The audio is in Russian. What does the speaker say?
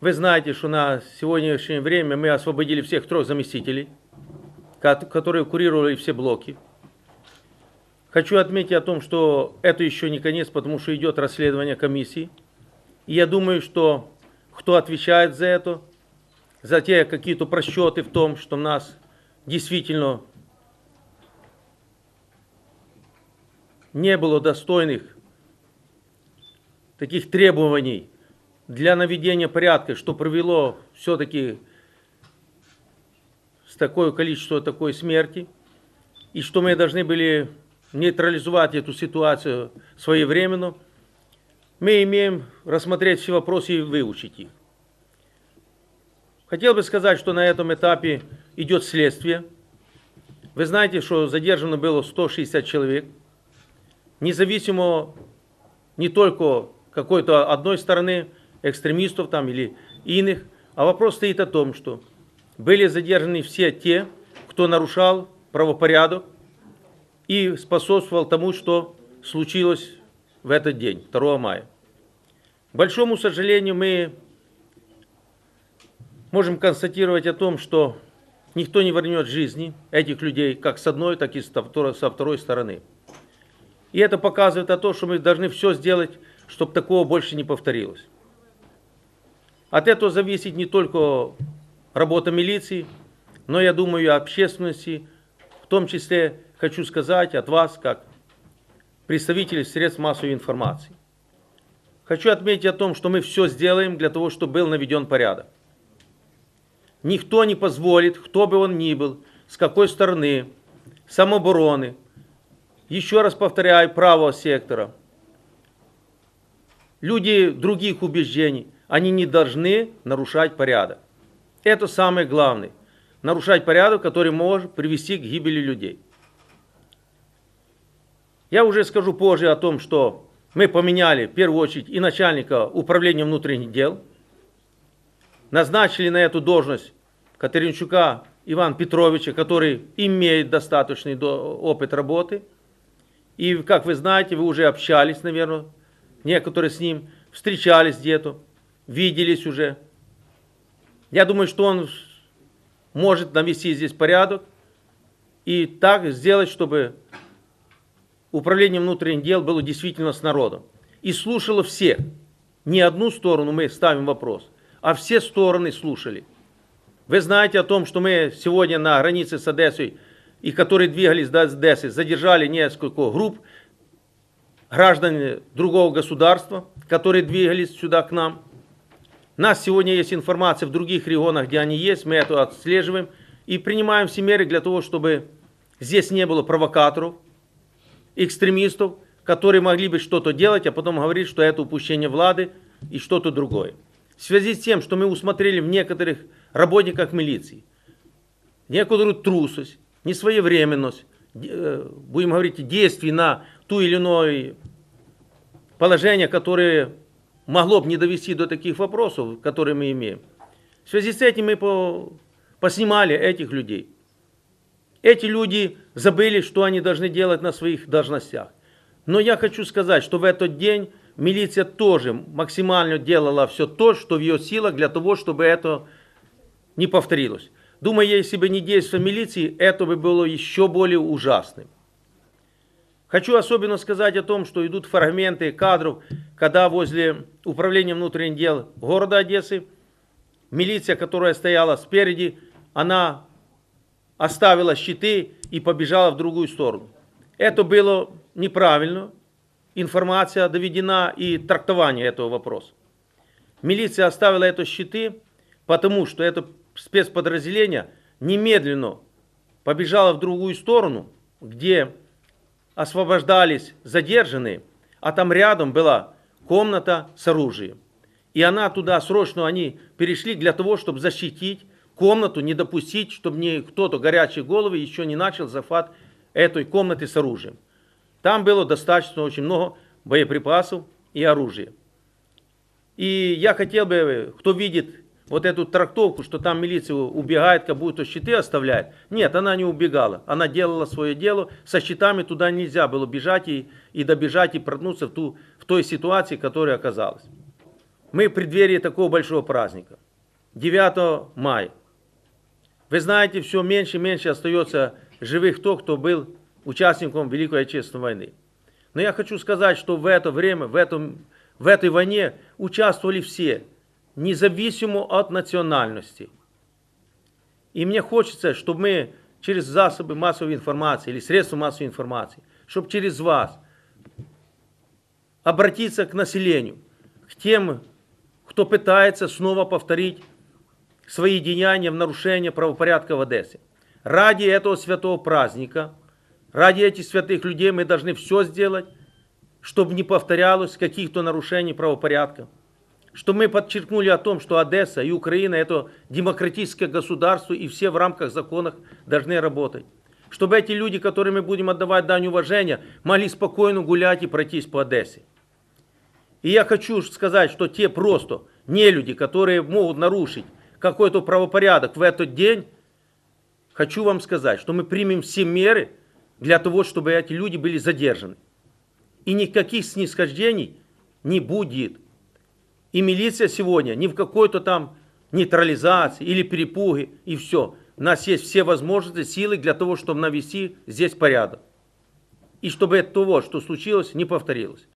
Вы знаете, что на сегодняшнее время мы освободили всех трех заместителей, ко- которые курировали все блоки. Хочу отметить о том, что это еще не конец, потому что идет расследование комиссии. И я думаю, что кто отвечает за это, за те какие-то просчеты в том, что нас действительно не было достойных таких требований для наведения порядка, что привело все-таки с такое количество такой смерти, и что мы должны были нейтрализовать эту ситуацию своевременно, мы имеем рассмотреть все вопросы и выучить их. Хотел бы сказать, что на этом этапе идет следствие. Вы знаете, что задержано было 160 человек, независимо не только какой-то одной стороны, экстремистов там или иных, а вопрос стоит о том, что были задержаны все те, кто нарушал правопорядок и способствовал тому, что случилось в этот день, 2 мая. К большому сожалению, мы можем констатировать о том, что никто не вернет жизни этих людей как с одной, так и со второй, стороны. И это показывает о том, что мы должны все сделать, чтобы такого больше не повторилось. От этого зависит не только работа милиции, но, я думаю, и общественности, в том числе, хочу сказать, от вас, как представителей средств массовой информации. Хочу отметить о том, что мы все сделаем для того, чтобы был наведен порядок. Никто не позволит, кто бы он ни был, с какой стороны, самообороны, еще раз повторяю, правого сектора, люди других убеждений, они не должны нарушать порядок. Это самое главное. Нарушать порядок, который может привести к гибели людей. Я уже скажу позже о том, что мы поменяли в первую очередь и начальника управления внутренних дел, назначили на эту должность Катеринчука Ивана Петровича, который имеет достаточный опыт работы. И, как вы знаете, вы уже общались, наверное, некоторые с ним, встречались где-то, виделись уже. Я думаю, что он может навести здесь порядок и так сделать, чтобы управление внутренних дел было действительно с народом. И слушало всех. Не одну сторону мы ставим вопрос, а все стороны слушали. Вы знаете о том, что мы сегодня на границе с Одессой, и которые двигались до Одессы, задержали несколько групп граждан другого государства, которые двигались сюда к нам. У нас сегодня есть информация в других регионах, где они есть, мы это отслеживаем и принимаем все меры для того, чтобы здесь не было провокаторов, экстремистов, которые могли бы что-то делать, а потом говорить, что это упущение влады и что-то другое. В связи с тем, что мы усмотрели в некоторых работниках милиции некоторую трусость, несвоевременность, э, будем говорить, действий на ту или иное положение, которое могло бы не довести до таких вопросов, которые мы имеем. В связи с этим мы по, поснимали этих людей. Эти люди забыли, что они должны делать на своих должностях. Но я хочу сказать, что в этот день милиция тоже максимально делала все то, что в ее силах для того, чтобы это не повторилось. Думаю, если бы не действие милиции, это бы было еще более ужасным. Хочу особенно сказать о том, что идут фрагменты кадров, когда возле управления внутренних дел города Одессы милиция, которая стояла спереди, она оставила щиты и побежала в другую сторону. Это было неправильно. Информация доведена и трактование этого вопроса. Милиция оставила это щиты, потому что это спецподразделение немедленно побежало в другую сторону, где освобождались задержанные, а там рядом была комната с оружием. И она туда срочно, они перешли для того, чтобы защитить комнату, не допустить, чтобы не кто-то горячие головы еще не начал захват этой комнаты с оружием. Там было достаточно очень много боеприпасов и оружия. И я хотел бы, кто видит вот эту трактовку, что там милиция убегает, как будто щиты оставляет. Нет, она не убегала. Она делала свое дело. Со щитами туда нельзя было бежать и, и добежать и проткнуться в, ту, в той ситуации, которая оказалась. мы в преддверии такого большого праздника, 9 мая. Вы знаете, все меньше и меньше остается живых то, кто был участником Великой Отечественной войны. Но я хочу сказать, что в это время, в, этом, в этой войне участвовали все, независимо от национальности. И мне хочется, чтобы мы через засобы массовой информации или средства массовой информации, чтобы через вас обратиться к населению, к тем, кто пытается снова повторить свои деяния в нарушение правопорядка в Одессе. Ради этого святого праздника, ради этих святых людей мы должны все сделать, чтобы не повторялось каких-то нарушений правопорядка. Чтобы мы подчеркнули о том, что Одесса и Украина это демократическое государство, и все в рамках законов должны работать. Чтобы эти люди, которым мы будем отдавать дань уважения, могли спокойно гулять и пройтись по Одессе. И я хочу сказать, что те просто не люди, которые могут нарушить какой-то правопорядок в этот день, хочу вам сказать, что мы примем все меры для того, чтобы эти люди были задержаны. И никаких снисхождений не будет. И милиция сегодня ни в какой-то там нейтрализации или перепуге, и все. У нас есть все возможности, силы для того, чтобы навести здесь порядок. И чтобы того, что случилось, не повторилось.